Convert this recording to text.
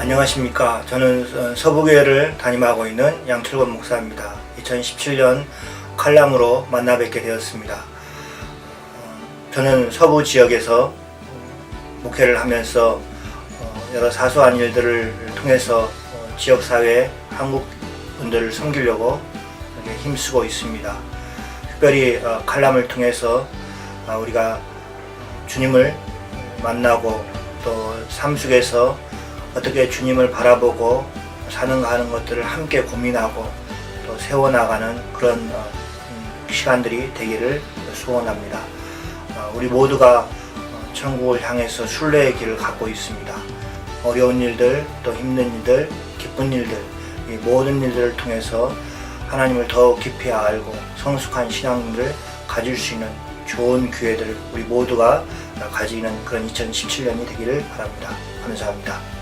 안녕하십니까. 저는 어, 서부교회를 담임하고 있는 양철권 목사입니다. 2017년 칼람으로 만나 뵙게 되었습니다. 어, 저는 서부 지역에서 목회를 하면서 어, 여러 사소한 일들을 통해서 어, 지역사회 한국 분들을 섬기려고 힘쓰고 있습니다. 특별히 어, 칼람을 통해서 아, 우리가 주님을 만나고 또 삶 속에서 어떻게 주님을 바라보고 사는가 하는 것들을 함께 고민하고 또 세워나가는 그런 어, 음, 시간들이 되기를 소원합니다. 어, 우리 모두가 어, 천국을 향해서 순례의 길을 갖고 있습니다. 어려운 일들, 또 힘든 일들, 기쁜 일들, 이 모든 일들을 통해서 하나님을 더 깊이 알고 성숙한 신앙을 가질 수 있는 좋은 기회들 우리 모두가 가지는 그런 2017년이 되기를 바랍니다. 감사합니다.